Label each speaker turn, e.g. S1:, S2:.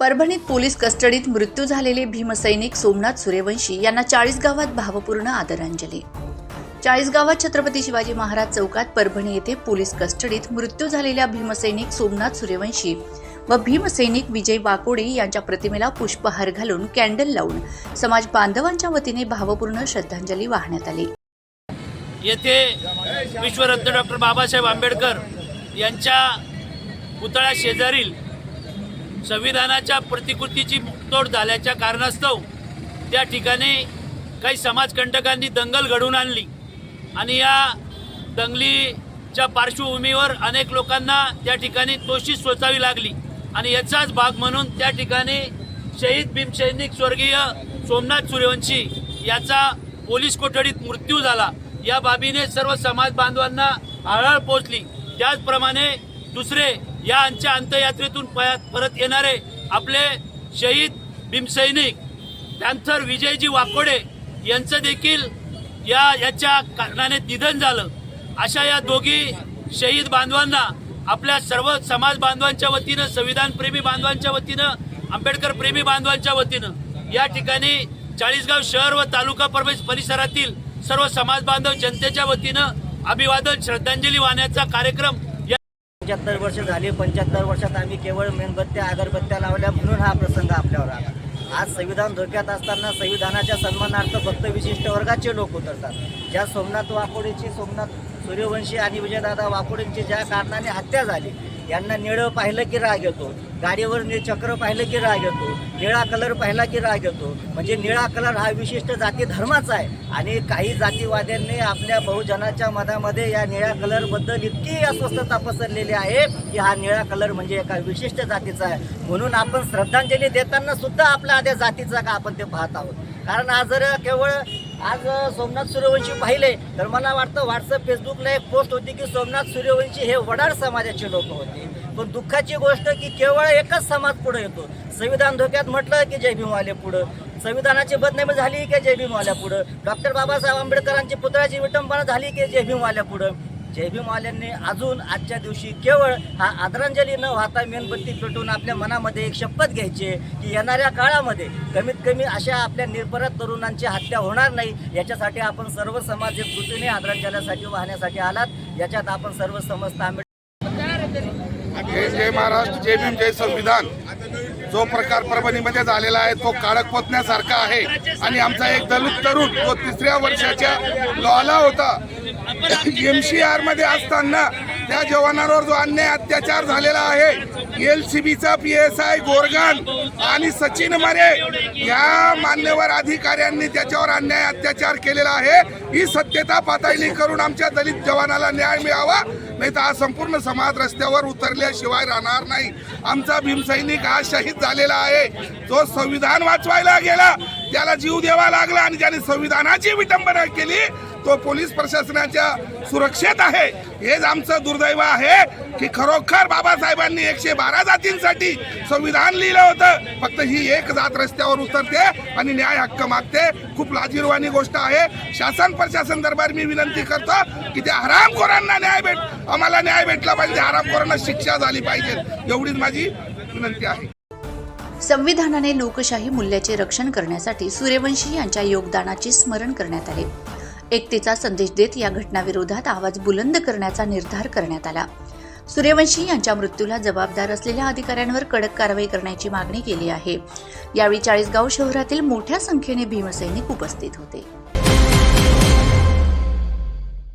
S1: परभणीत पोलीस कस्टडीत मृत्यू झालेले भीमसैनिक सोमनाथ सूर्यवंशी यांना चाळीसगावात भावपूर्ण आदरांजली. चाळीसगावात छत्रपती शिवाजी महाराज चौकात परभणी येथे पोलीस कस्टडीत मृत्यू झालेल्या भीमसैनिक सोमनाथ सूर्यवंशी व भीमसैनिक विजय वाकोडे यांच्या प्रतिमेला पुष्पहार घालून कॅन्डल लावून समाज बांधवांच्या वतीने भावपूर्ण श्रद्धांजली वाहण्यात आली.
S2: येथे विश्वरत्न डॉक्टर बाबासाहेब आंबेडकर यांच्या पुतळ्या शेजारील संविधानाच्या प्रतिकृतीची तोड झाल्याच्या कारणास्तव त्या ठिकाणी काही समाजकंटकांनी दंगल घडवून आणली. आणि या दंगलीच्या पार्श्वभूमीवर अनेक लोकांना त्या ठिकाणी तोशी सोचावी लागली. आणि याचाच भाग म्हणून त्या ठिकाणी शहीद भीमसैनिक स्वर्गीय सोमनाथ सूर्यवंशी याचा पोलीस कोठडीत मृत्यू झाला. या बाबीने सर्व समाज बांधवांना हळहळ पोचली त्याचप्रमाणे दुसरे या आमच्या अंत्ययात्रेतून परत येणारे आपले शहीद भीमसैनिक पॅन्थर विजयजी वाकोडे यांचं देखील या याच्या कारणाने निधन झालं. अशा या दोघी शहीद बांधवांना आपल्या सर्व समाज बांधवांच्या वतीनं संविधान प्रेमी बांधवांच्या वतीनं आंबेडकर प्रेमी बांधवांच्या वतीनं या ठिकाणी चाळीसगाव शहर व तालुका प्रवेश परिसरातील सर्व समाज बांधव जनतेच्या वतीनं अभिवादन श्रद्धांजली वाहण्याचा कार्यक्रम
S3: पंच्याहत्तर वर्ष झाली पंच्याहत्तर वर्षात आम्ही केवळ मेणबत्त्या अगरबत्त्या लावल्या म्हणून हा प्रसंग आपल्यावर आला. आज संविधान धोक्यात असताना संविधानाच्या सन्मानार्थ फक्त विशिष्ट वर्गाचे लोक उतरतात. ज्या सोमनाथ वाकोडेची सोमनाथ सूर्यवंशी आणि विजयदादा वाकोडेंची ज्या कारणाने हत्या झाली यांना निळं पाहिलं की राग येतो गाडीवर नि चक्र पाहिलं की राग येतो निळा कलर पाहिला की राग येतो. म्हणजे निळा कलर हा विशिष्ट जाती धर्माचा आहे आणि काही जातीवाद्यांनी आपल्या बहुजनाच्या मनामध्ये या निळ्या कलरबद्दल इतकी अस्वस्थता पसरलेली आहे की हा निळा कलर म्हणजे एका विशिष्ट जातीचा आहे. म्हणून आपण श्रद्धांजली देताना सुद्धा आपल्या आद्या जातीचा का आपण ते पाहत आहोत. कारण आज जर केवळ आज सोमनाथ सूर्यवंशी पाहिले तर मला वाटतं व्हॉट्सअप फेसबुकला एक पोस्ट होती की सोमनाथ सूर्यवंशी हे वडार समाजाचे लोक होते. पण दुःखाची गोष्ट की केवळ एकच समाज पुढे येतो. संविधान धोक्यात म्हटलं की जय भीमवाले पुढं. संविधानाची बदनामी झाली की जय भीमवाल्या पुढं. डॉक्टर बाबासाहेब आंबेडकरांची पुतळ्याची विटंबना झाली की जय भीमवाल्या पुढं. जय भीमवाल्यांनी अजून आजच्या दिवशी केवळ हा आदरांजली न वाहता मेणबत्ती पेटवून आपल्या मनामध्ये एक शपथ घ्यायची आहे की येणाऱ्या काळामध्ये कमीत कमी अशा आपल्या निर्पराध तरुणांची हत्या होणार नाही याच्यासाठी आपण सर्व समाज एक कृतीने वाहण्यासाठी आलात. याच्यात आपण सर्व समस्त आंबेडकर
S4: जय जय महाराष्ट्र जय भीम जय संविधान. जो प्रकार परभणीमध्ये झालेला आहे तो काळक पोचण्यासारखा आहे. आणि आमचा एक दलित तरुण तो तिसऱ्या वर्षाच्या लॉला होता. एम सी आरमध्ये असताना त्या जवानांवर जो अन्याय अत्याचार झालेला आहे एल सी बीचा पी एस आय गोरगान आणि सचिन मरे या मान्यवर अधिकाऱ्यांनी त्याच्यावर अन्याय अत्याचार केलेला आहे. ही सत्यता पातळी करून आमच्या दलित जवानाला न्याय मिळावा. नाही तर आज संपूर्ण समाज रस्त्यावर उतरल्याशिवाय राहणार नाही. आमचा भीमसैनिक हा शहीद झालेला आहे. जो संविधान वाचवायला गेला त्याला जीव द्यावा लागला आणि ज्याने संविधानाची विटंबना केली तो पोलीस प्रशासनाच्या सुरक्षेत आहे. हेच आमचं दुर्दैव आहे की खरोखर बाबासाहेबांनी एकशे बारा जातींसाठी संविधान लिहिलं होतं. फक्त ही एक जात रस्त्यावर उतरते आणि न्याय हक्क मागते. खूप लाजीरवाणी गोष्ट आहे. शासन प्रशासन दरबार मी विनंती करतो की त्या हरामखोरांना न्याय भेट आम्हाला न्याय भेटला पाहिजे. हरामखोरांना शिक्षा झाली पाहिजे. एवढीच माझी विनंती आहे.
S1: संविधानाने लोकशाही मूल्याचे रक्षण करण्यासाठी सूर्यवंशी यांच्या योगदानाचे स्मरण करण्यात आले. एकतेचा संदेश देत या घटनाविरोधात आवाज बुलंद करण्याचा निर्धार करण्यात आला. सूर्यवंशी यांच्या मृत्यूला जबाबदार असलेल्या अधिकाऱ्यांवर कडक कारवाई करण्याची मागणी केली आहे. यावेळी चाळीसगाव शहरातील मोठ्या संख्येने भीमसैनिक उपस्थित होते.